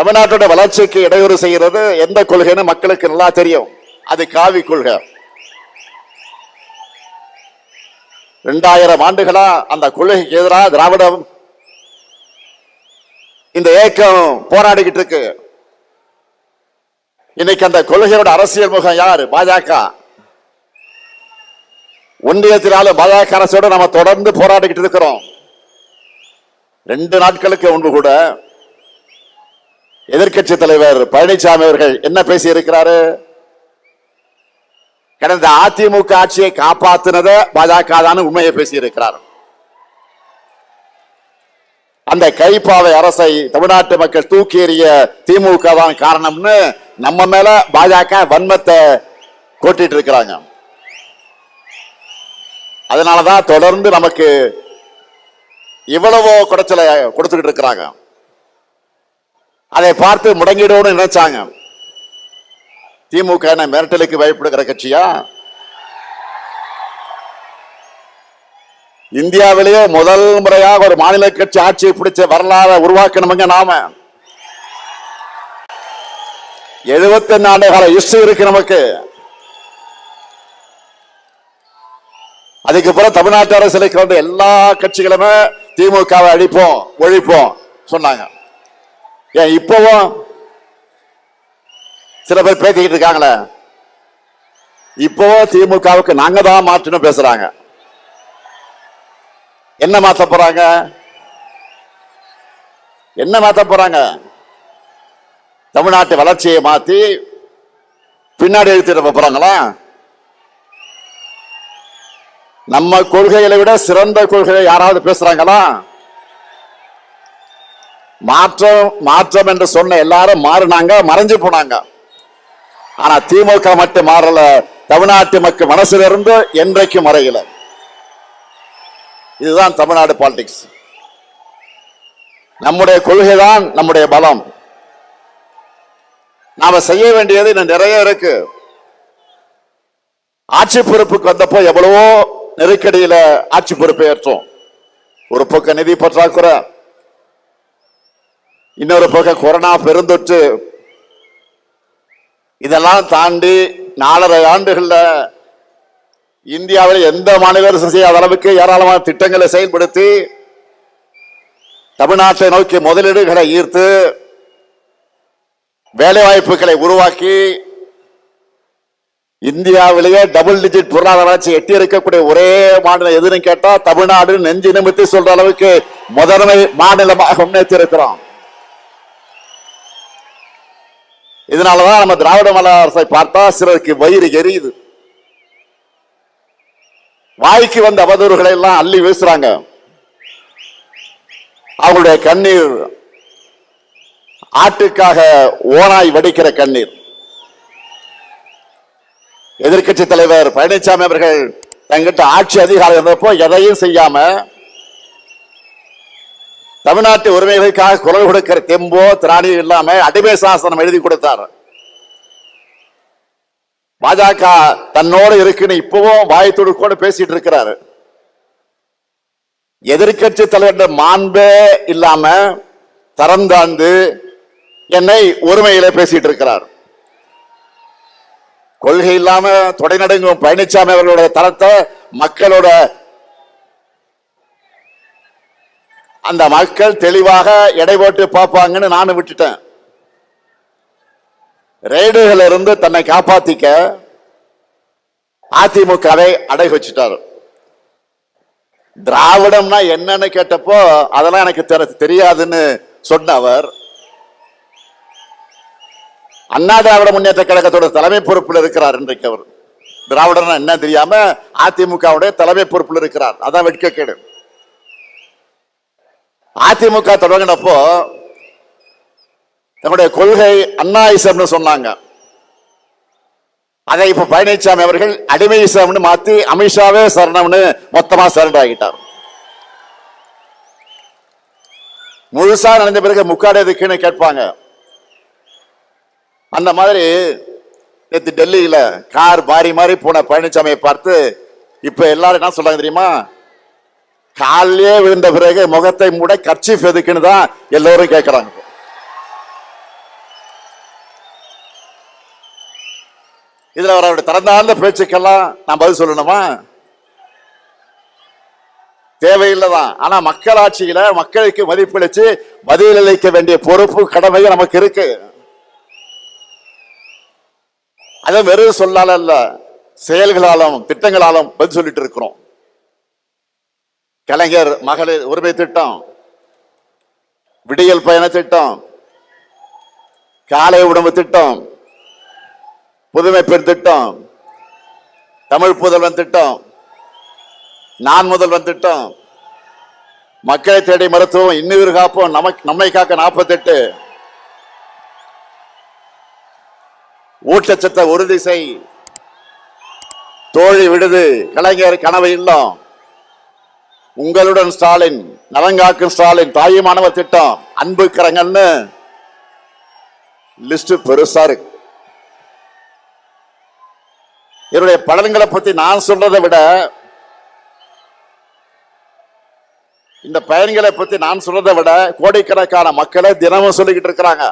தமிழ்நாட்டோட வளர்ச்சிக்கு இடையூறு செய்கிறது எந்த கொள்கைன்னு மக்களுக்கு நல்லா தெரியும். அது காவி கொள்கை. ரெண்டாயிரம் ஆண்டுகளா அந்த கொள்கைக்கு எதிராக திராவிடம் இந்த இயக்கம் போராடிக்கிட்டு இருக்கு. இன்னைக்கு அந்த கொள்கையோட அரசியல் முகம் யார்? பாஜக. ஒன்றியத்தினால பாஜக அரசோட நம்ம தொடர்ந்து போராடிக்கிட்டு இருக்கிறோம். ரெண்டு நாட்களுக்கு முன்பு கூட எதிர்க்கட்சி தலைவர் பழனிசாமி அவர்கள் என்ன பேசி இருக்கிறாரு கடந்த அதிமுக ஆட்சியை காப்பாத்தினத பாஜக தான் உண்மையை பேசி இருக்கிறார் அந்த கைப்பாவை அரசை தமிழ்நாட்டு மக்கள் தூக்கி எறிய திமுக தான் காரணம்னு நம்ம மேல பாஜக வன்மத்தை கொட்டிட்டு இருக்கிறாங்க. அதனாலதான் தொடர்ந்து நமக்கு இவ்வளவோ குடைச்சலை கொடுத்துக்கிட்டு இருக்கிறாங்க. அதை பார்த்து முடங்கிடணும்னு நினைச்சாங்க. திமுக என்ன மிரட்டலுக்கு பயப்படுகிற கட்சியா? இந்தியாவிலேயே முதல் முறையாக ஒரு மாநில கட்சி ஆட்சியை பிடிச்ச வரலாறு உருவாக்கணுங்க நாம. எழுபத்தி ஆண்டு கால ஹிஸ்டரி இருக்கு நமக்கு. அதுக்கு பிறகு தமிழ்நாட்டு அரசியலுக்கு வந்து எல்லா கட்சிகளுமே திமுகவை அழிப்போம் ஒழிப்போம் சொன்னாங்க. ஏன் இப்பவும் சில பேர் பேசிக்கிட்டு இருக்காங்களே. இப்பவும் திமுகவுக்கு நாங்க தான் மாற்றணும் பேசுறாங்க. என்ன மாத்த போறாங்க? என்ன மாத்த போறாங்க? தமிழ்நாட்டு வளர்ச்சியை மாத்தி பின்னாடி எழுத்திட போறாங்களா? நம்ம கொள்கைகளை விட சிறந்த கொள்கையை யாராவது பேசுறாங்களா? மாற்றம் மாற்றம் என்று சொன்ன எல்லாரும் மாறினாங்க மறைஞ்சு போனாங்க. ஆனா திமுக மட்டும் மாறல தமிழ்நாட்டு மக்கள் மனசுல இருந்து என்றைக்கும் மறையல. இதுதான் தமிழ்நாடு பாலிடிக்ஸ் நம்முடைய கொள்கை தான் நம்முடைய பலம். நாம செய்ய வேண்டியது இன்னும் நிறைய இருக்கு. ஆட்சி பொறுப்புக்கு வந்தப்போ எவ்வளவோ நெருக்கடியில ஆட்சி பொறுப்பை ஏற்றோம். ஒரு பக்கம் நிதி பற்றாக்குறை இன்னொரு பக்கம் கொரோனா பெருந்தொற்று. இதெல்லாம் தாண்டி நாலரை ஆண்டுகள்ல இந்தியாவில் எந்த மாநில செய்யாத அளவுக்கு ஏராளமான திட்டங்களை செயல்படுத்தி தமிழ்நாட்டை நோக்கி முதலீடுகளை ஈர்த்து வேலைவாய்ப்புகளை உருவாக்கி இந்தியாவிலேயே டபுள் டிஜிட் பொருளாதார வளர்ச்சி எட்டி இருக்கக்கூடிய ஒரே மாநிலம் எதுன்னு கேட்டால் தமிழ்நாடு நெஞ்சு நிமித்தி சொல்ற அளவுக்கு முதன்மை மாநிலமாக முன்னேற்றி இருக்கிறோம் இதனாலதான் நம்ம திராவிட மாடல் அரசை பார்த்தா சிலருக்கு வயிறு எரியுது. வாய்க்கு வந்த அவதூறுகளை எல்லாம் அள்ளி வீசுறாங்க. அவங்களுடைய கண்ணீர் ஆட்டுக்காக ஓனாய் வடிக்கிற கண்ணீர். எதிர்க்கட்சி தலைவர் பழனிசாமி அவர்கள் தங்கிட்ட ஆட்சி அதிகாரம் இருந்தப்போ எதையும் செய்யாம தமிழ்நாட்டு உரிமைகளுக்காக குரல் கொடுக்கிற தெம்போ திராணியோ இல்லாம அடிமை சாசனம் எழுதி கொடுத்தார். பாஜக தன்னோடு இருக்குன்னு இப்பவும் வாய் துடுக்கோடு பேசிட்டு இருக்கிறாரு. எதிர்க்கட்சி தலைவர் மாண்பே இல்லாம தரம் தாழ்ந்து என்னை ஒருமையில பேசிட்டு இருக்கிறார். கொள்கை இல்லாம தொடைநடுங்கும் பழனிசாமி அவர்களுடைய தரத்தை மக்களோட அந்த மக்கள் தெளிவாக எடை போட்டு பார்ப்பாங்கன்னு நானும் விட்டுட்டேன். ரெய்டுகள் இருந்து தன்னை காப்பாத்திக்க அதிமுகவை அடை வச்சுட்டாரு. திராவிடம்னா என்னன்னு கேட்டப்போ அதெல்லாம் எனக்கு தெரியாதுன்னு சொன்னவர் அண்ணா திராவிட முன்னேற்ற கழகத்தோட தலைமை பொறுப்பில் இருக்கிறார் இன்றைக்கு அவர். திராவிடம்னா என்ன தெரியாம அதிமுகவுடைய தலைமை பொறுப்பில் இருக்கிறார். அதான் வெட்கக்கேடு. அதிமுக தொடங்கினப்போ நம்முடைய கொள்கை அண்ணா இசம்னு சொன்னாங்க. அதை இப்ப பழனிசாமி அவர்கள் அடிமை இசம்னு மாத்தி அமித்ஷாவே சரணம்னு மொத்தமா சரண்டர் ஆகிட்டார். முழுசா நடந்த பிறகு முக்காடு எதுக்குன்னு கேட்பாங்க. அந்த மாதிரி நேற்று டெல்லியில கார் மாறி மாறி போன பழனிசாமியை பார்த்து இப்ப எல்லாரும் என்ன சொல்றாங்க தெரியுமா? காலிலே விழுந்த பிறகு முகத்தை மூட கட்சி எதுக்குன்னு தான் எல்லோரும் கேட்கிறாங்க. இதுல அவருடைய திறந்தார்ந்த பேச்சுக்கெல்லாம் நான் பதில் சொல்லணுமா? தேவையில்லைதான். ஆனா மக்களாட்சியில மக்களுக்கு மதிப்பளிச்சு பதிலளிக்க வேண்டிய பொறுப்பு கடமை நமக்கு இருக்கு. அதை வெறும் சொல்லால இல்ல செயல்களாலும் திட்டங்களாலும் பதில் சொல்லிட்டு இருக்கிறோம். கலைஞர் மகளிர் உரிமை திட்டம் விடியல் பயண திட்டம் காலை உணவு திட்டம் புதுமை பெண் திட்டம் தமிழ் புதல்வன் திட்டம் நான் முதல்வன் திட்டம் மக்களை தேடி மருத்துவம் இன்னுயிர் காப்போம் நமக்கு நம்மை காக்க நாற்பத்தெட்டு. ஊட்டச்சத்த உறுதி செய். தோழி விடுது கலைஞர் கனவு இல்லம். உங்களுடன் ஸ்டாலின் நலங்காக்கும் ஸ்டாலின் தாயுமானவர் திட்டம் அன்பு கரங்கள்னு லிஸ்ட் பெருசா இருக்கு. என்னுடைய பலன்களை பத்தி நான் சொல்றதை விட இந்த பயன்களை பத்தி நான் சொல்றதை விட கோடிக்கணக்கான மக்களை தினமும் சொல்லிக்கிட்டு இருக்கிறாங்க.